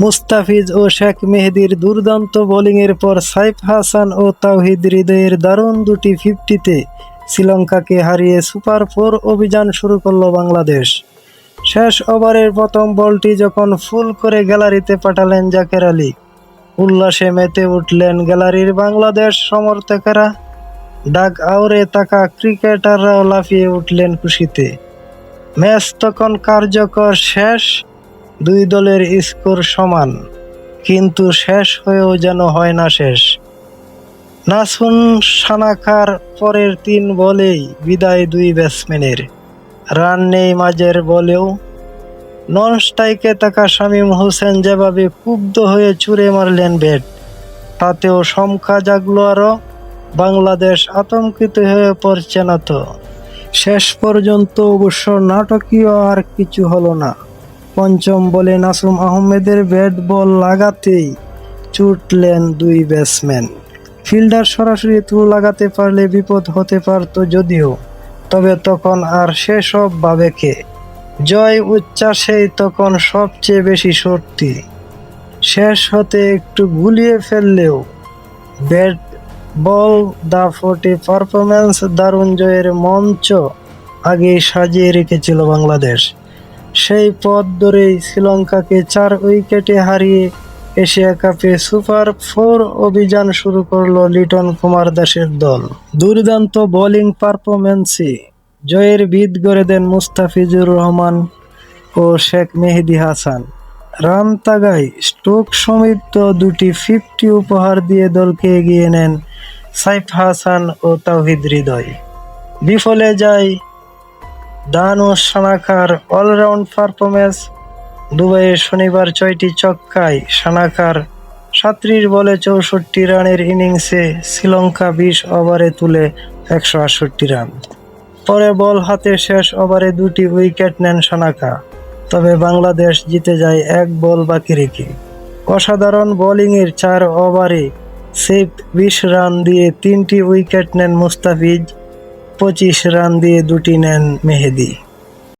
মুস্তাফিজ ও শেখ মেহেদির দুর্দান্ত বোলিংয়ের পর সাইফ হাসান ও তাওহিদ হৃদয়ের দারুণ দুটি ফিফটিতে শ্রীলঙ্কাকে হারিয়ে সুপার ফোর অভিযান শুরু করল বাংলাদেশ। শেষ ওভারের প্রথম বলটি যখন ফুল করে গ্যালারিতে পাঠালেন জাকের আলী। উল্লাসে মেতে উঠলেন গ্যালারির বাংলাদেশ সমর্থকেরা। ডাক আউরে তাকা ক্রিকেটাররাও লাফিয়ে উঠলেন খুশিতে। ম্যাচ তখন কার্যকর শেষ দুই দলের স্কোর সমান, কিন্তু শেষ হয়েও যেন হয় না শেষ। নাসুন সানাকার পরের তিন বলেই বিদায় দুই ব্যাটসম্যানের। রান নেই মাঝের বলেও। নন স্ট্রাইকে থাকা শামীম হোসেন যেভাবে ক্ষুব্ধ হয়ে ছুঁড়ে মারলেন ব্যাট, তাতেও শঙ্কা জাগলো আরও। বাংলাদেশ আতঙ্কিত হয়ে পড়ছে না তো। শেষ পর্যন্ত অবশ্য নাটকীয় আর কিছু হলো না। পঞ্চম বলে নাসুম আহমেদের ব্যাট বল লাগাতেই ছুটলেন দুই ব্যাটসম্যান। ফিল্ডার সরাসরি থ্রু লাগাতে পারলে বিপদ হতে পারত যদিও, তবে তখন আর সেসব ভাবেকে জয় উচ্ছ্বাসেই তখন সবচেয়ে বেশি সত্যি শেষ হতে একটু গুলিয়ে ফেললেও ব্যাট বল দা ফোর্টি পারফরমেন্স দারুণ জয়ের মঞ্চ আগেই সাজিয়ে রেখেছিল বাংলাদেশ। সেই পথ ধরেই শ্রীলঙ্কাকে চার উইকেটে হারিয়ে এশিয়া কাপে সুপার ফোর অভিযান শুরু করল লিটন কুমার দাসের দল। দুর্দান্ত বোলিং পারফরমেন্সে জয়ের ভিত গড়ে দেন মুস্তাফিজুর রহমান ও শেখ মেহেদি হাসান। রান তাগাই স্টোক সমিত দুটি ফিফটি উপহার দিয়ে দলকে এগিয়ে নেন সাইফ হাসান ও তাওহিদ হৃদয়। বিফলে যায় দানু সানাকার অলরাউন্ড পারফরমেন্স দুবাইয়ে শনিবার ছয়টি চক্কায় সানাকার সাত্রিশ বলে চৌষট্টি রানের ইনিংসে শ্রীলঙ্কা বিশ ওভারে তুলে একশো আটষট্টি রান। পরে বল হাতে শেষ ওভারে দুটি উইকেট নেন সানাকা তবে বাংলাদেশ জিতে যায় এক বল বাকি রেখে। অসাধারণ বোলিংয়ের চার ওভারে সেফ বিশ রান দিয়ে তিনটি উইকেট নেন মুস্তাফিজ। পঁচিশ রান দিয়ে দুটি নেন মেহেদি।